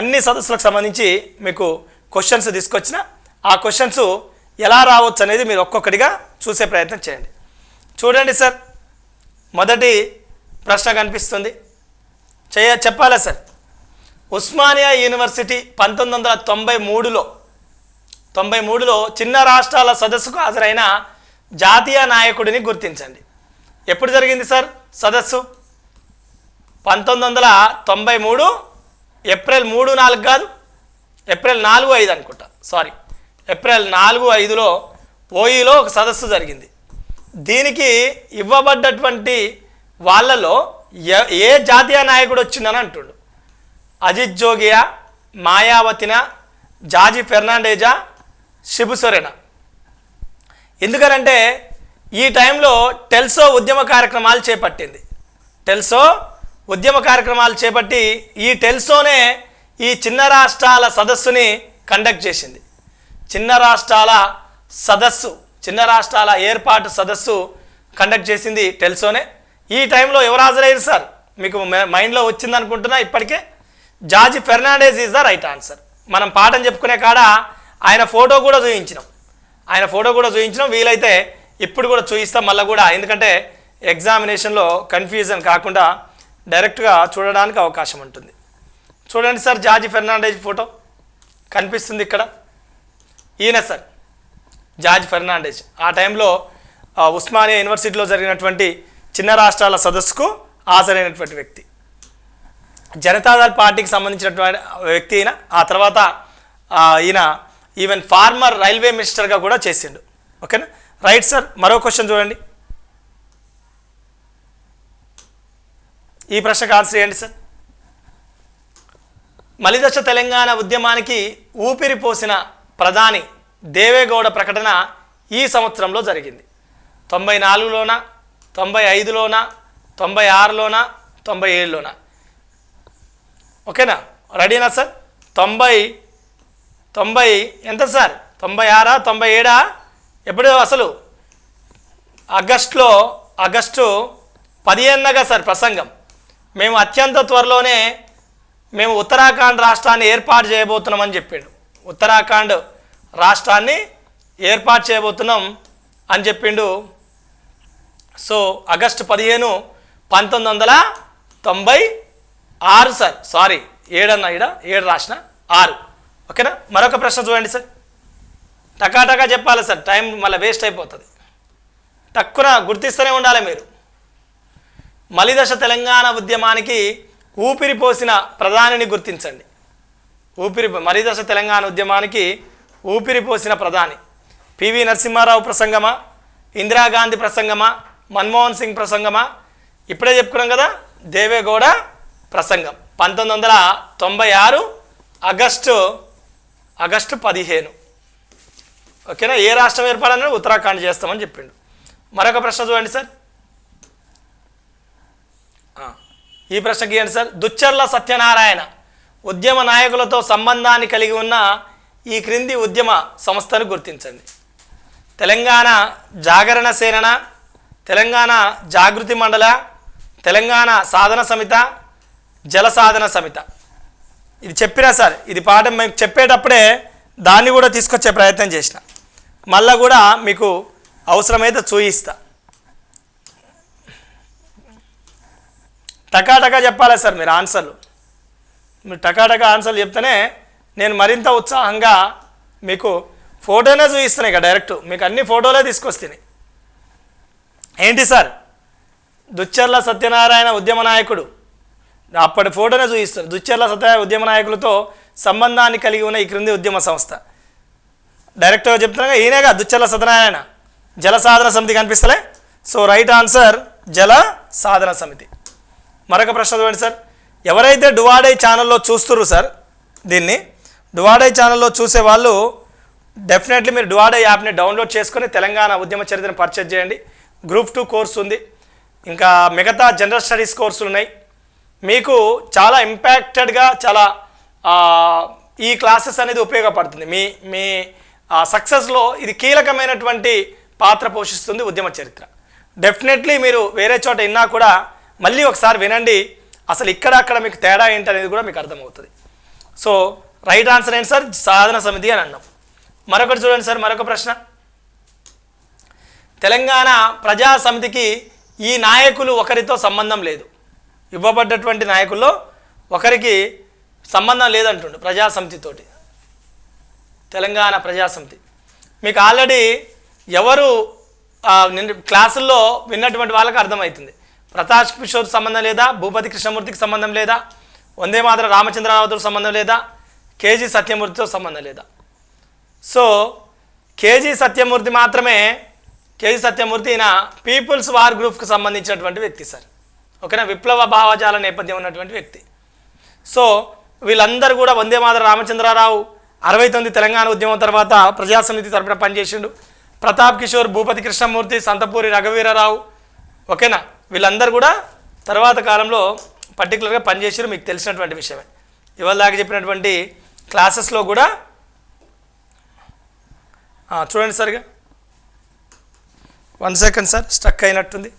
అన్ని సదస్సులకు సంబంధించి మీకు క్వశ్చన్స్ తీసుకొచ్చిన ఆ క్వశ్చన్స్ ఎలా రావచ్చు అనేది మీరు ఒక్కొక్కటిగా చూసే ప్రయత్నం చేయండి. చూడండి సార్ మొదటి ప్రశ్న కనిపిస్తుంది. చేయ చెప్పాలా సార్? ఉస్మానియా యూనివర్సిటీ పంతొమ్మిది వందల తొంభై మూడులో తొంభై మూడులో చిన్న రాష్ట్రాల సదస్సుకు హాజరైన జాతీయ నాయకుడిని గుర్తించండి. ఎప్పుడు జరిగింది సార్ సదస్సు? పంతొమ్మిది వందల తొంభై మూడు ఏప్రిల్ మూడు నాలుగు కాదు ఏప్రిల్ నాలుగు ఐదు అనుకుంటా. సారీ ఏప్రిల్ నాలుగు ఐదులో ఓయిలో ఒక సదస్సు జరిగింది. దీనికి ఇవ్వబడ్డటువంటి వాళ్ళలో ఏ ఏ జాతీయ నాయకుడు వచ్చిందని అంటుండు. అజిత్ జోగియా మాయావతిన జాజి ఫెర్నాండేజా శిబుసొరెనా ఎందుకనంటే ఈ టైంలో టెల్సో ఉద్యమ కార్యక్రమాలు చేపట్టింది. టెల్సో ఉద్యమ కార్యక్రమాలు చేపట్టి ఈ టెల్సోనే ఈ చిన్న రాష్ట్రాల సదస్సుని కండక్ట్ చేసింది. చిన్న రాష్ట్రాల సదస్సు చిన్న రాష్ట్రాల ఏర్పాటు సదస్సు కండక్ట్ చేసింది టెల్సోనే. ఈ టైంలో ఎవరు హాజరయ్యారు సార్ మీకు మైండ్లో వచ్చింది అనుకుంటున్నా ఇప్పటికే. George Fernandes is the right answer. మనం పాఠం చెప్పుకునే కాడ ఆయన ఫోటో కూడా చూపించినాం ఆయన ఫోటో కూడా చూపించినాం వీలైతే ఇప్పుడు కూడా చూపిస్తాం మళ్ళీ కూడా. ఎందుకంటే ఎగ్జామినేషన్లో కన్ఫ్యూజన్ కాకుండా డైరెక్ట్గా చూడడానికి అవకాశం ఉంటుంది. చూడండి సార్ జార్జి ఫెర్నాండేజ్ ఫోటో కనిపిస్తుంది ఇక్కడ. ఈయన సార్ జార్జ్ ఫెర్నాండేజ్. ఆ టైంలో ఉస్మానియా యూనివర్సిటీలో జరిగినటువంటి చిన్న రాష్ట్రాల సదస్సుకు హాజరైనటువంటి వ్యక్తి. జనతాదళ్ పార్టీకి సంబంధించినటువంటి వ్యక్తి ఈయన. ఆ తర్వాత ఈయన ఈవెన్ ఫార్మర్ రైల్వే మినిస్టర్గా కూడా చేసిండు. ఓకేనా? రైట్ సార్ మరో క్వశ్చన్ చూడండి. ఈ ప్రశ్నకు ఆన్సర్ చేయండి సార్ మలిదశ తెలంగాణ ఉద్యమానికి ఊపిరి పోసిన ప్రధాని దేవేగౌడ ప్రకటన ఈ సంవత్సరంలో జరిగింది. తొంభై నాలుగులోన తొంభై ఐదులోన తొంభై ఆరులోన తొంభై ఏడులోన? ఓకేనా? రెడీనా సార్ తొంభై తొంభై ఎంత సార్ తొంభై ఆరా తొంభై ఏడా? ఎప్పుడు అసలు? ఆగస్టులో ఆగస్టు పదిహేనుగా సార్ ప్రసంగం. మేము అత్యంత త్వరలోనే మేము ఉత్తరాఖండ్ రాష్ట్రాన్ని ఏర్పాటు చేయబోతున్నామని చెప్పాడు. ఉత్తరాఖండ్ రాష్ట్రాన్ని ఏర్పాటు చేయబోతున్నాం అని చెప్పిండు. సో ఆగస్టు పదిహేను పంతొమ్మిది వందల తొంభై ఆరు సార్. సారీ ఏడన్నా ఇడ ఏడు రాసిన? ఆరు. ఓకేనా? మరొక ప్రశ్న చూడండి సార్. టకాటకా చెప్పాలి సార్. టైం మళ్ళీ వేస్ట్ అయిపోతుంది. తక్కువ గుర్తిస్తూనే ఉండాలి మీరు. మలిదశ తెలంగాణ ఉద్యమానికి ఊపిరి పోసిన ప్రధానిని గుర్తించండి. ఊపిరి మలిదశ తెలంగాణ ఉద్యమానికి ఊపిరి పోసిన ప్రధాని. పివి నరసింహారావు ప్రసంగమా? ఇందిరాగాంధీ ప్రసంగమా? మన్మోహన్ సింగ్ ప్రసంగమా? ఇప్పుడే చెప్పుకున్నాం కదా దేవేగౌడ ప్రసంగం. పంతొమ్మిది వందల తొంభై ఆరు ఆగస్టు ఆగస్టు పదిహేను. ఓకేనా? ఏ రాష్ట్రం ఏర్పడాలని ఉత్తరాఖండ్ చేస్తామని చెప్పిండు. మరొక ప్రశ్న చూడండి సార్ ఆ, ఈ ప్రశ్నకి ఏంటి సార్? దుచ్చర్ల సత్యనారాయణ ఉద్యమ నాయకులతో సంబంధాన్ని కలిగి ఉన్న ఈ క్రింది ఉద్యమ సంస్థను గుర్తించండి. తెలంగాణ జాగరణ సేన తెలంగాణ జాగృతి మండల తెలంగాణ సాధన సమిత జల సాధన సమిత. ఇది చెప్పినా సార్ ఇది పాఠం మేము చెప్పేటప్పుడే దాన్ని కూడా తీసుకొచ్చే ప్రయత్నం చేసిన. మళ్ళా కూడా మీకు అవసరమైతే చూయిస్తా. టకాటకా చెప్పాలి సార్ మీరు ఆన్సర్లు? మీరు టకాటకా ఆన్సర్లు చెప్తేనే నేను మరింత ఉత్సాహంగా మీకు ఫోటోనే చూపిస్తున్నాయి ఇక డైరెక్ట్. మీకు అన్ని ఫోటోలే తీసుకొస్తున్నాయి ఏంటి సార్? దుచ్చర్ల సత్యనారాయణ ఉద్యమ నాయకుడు. అప్పటి ఫోటోనే చూపిస్తారు. దుచ్చర్ల సత్యనారాయణ ఉద్యమ నాయకులతో సంబంధాన్ని కలిగి ఉన్న ఈ క్రింది ఉద్యమ సంస్థ. డైరెక్ట్గా చెప్తున్నా ఈయనేగా దుచ్చర్ల సత్యనారాయణ. జల సాధన సమితి కనిపిస్తలే? సో రైట్ ఆన్సర్ జల సాధన సమితి. మరొక ప్రశ్న చూడండి సార్. ఎవరైతే డువాడై ఛానల్లో చూస్తురు సార్ దీన్ని డువాడై ఛానల్లో చూసే వాళ్ళు డెఫినెట్లీ మీరు డువాడై యాప్ని డౌన్లోడ్ చేసుకొని తెలంగాణ ఉద్యమ చరిత్రను పర్చేజ్ చేయండి. గ్రూప్ టూ కోర్స్ ఉంది. ఇంకా మిగతా జనరల్ స్టడీస్ కోర్సులు ఉన్నాయి. మీకు చాలా ఇంపాక్టెడ్గా చాలా ఈ క్లాసెస్ అనేది ఉపయోగపడుతుంది. మీ మీ సక్సెస్లో ఇది కీలకమైనటువంటి పాత్ర పోషిస్తుంది ఉద్యమ చరిత్ర. డెఫినెట్లీ మీరు వేరే చోట విన్నా కూడా మళ్ళీ ఒకసారి వినండి అసలు ఇక్కడ అక్కడ మీకు తేడా ఏంటి అనేది కూడా మీకు అర్థమవుతుంది. సో రైట్ ఆన్సర్ ఏంటి సార్? సాధన సమితి అని అన్నాం. మరొకటి చూడండి సార్ మరొక ప్రశ్న. తెలంగాణ ప్రజా సమితికి ఈ నాయకులు ఒకరితో సంబంధం లేదు. ఇవ్వబడ్డటువంటి నాయకుల్లో ఒకరికి సంబంధం లేదంటుండు ప్రజా సమితితోటి తెలంగాణ ప్రజా సమితి. మీకు ఆల్రెడీ ఎవరు క్లాసుల్లో విన్నటువంటి వాళ్ళకి అర్థమవుతుంది. ప్రకాష్ కిషోర్ సంబంధం లేదా? భూపతి కృష్ణమూర్తికి సంబంధం లేదా? వందే మాత్ర రామచంద్రరావుతో సంబంధం లేదా? కేజీ సత్యమూర్తితో సంబంధం లేదా? సో కేజీ సత్యమూర్తి మాత్రమే కేజీ సత్యమూర్తి ఈయన పీపుల్స్ వార్ గ్రూప్కి సంబంధించినటువంటి వ్యక్తి సార్. ఓకేనా? విప్లవ భావజాల నేపథ్యం ఉన్నటువంటి వ్యక్తి. సో వీళ్ళందరూ కూడా వందే మాతర రామచంద్రరావు అరవై తొమ్మిది తెలంగాణ ఉద్యమం తర్వాత ప్రజా సమితి తరపున పనిచేసిండు. ప్రతాప్ కిషోర్ భూపతి కృష్ణమూర్తి సంతపూరి రఘువీరరావు. ఓకేనా? వీళ్ళందరూ కూడా తర్వాత కాలంలో పర్టికులర్గా పనిచేసారు మీకు తెలిసినటువంటి విషయమే. ఇవాళ దాకా చెప్పినటువంటి క్లాసెస్లో కూడా చూడండి సార్గా వన్ సెకండ్ సార్ స్ట్రక్ అయినట్టుంది.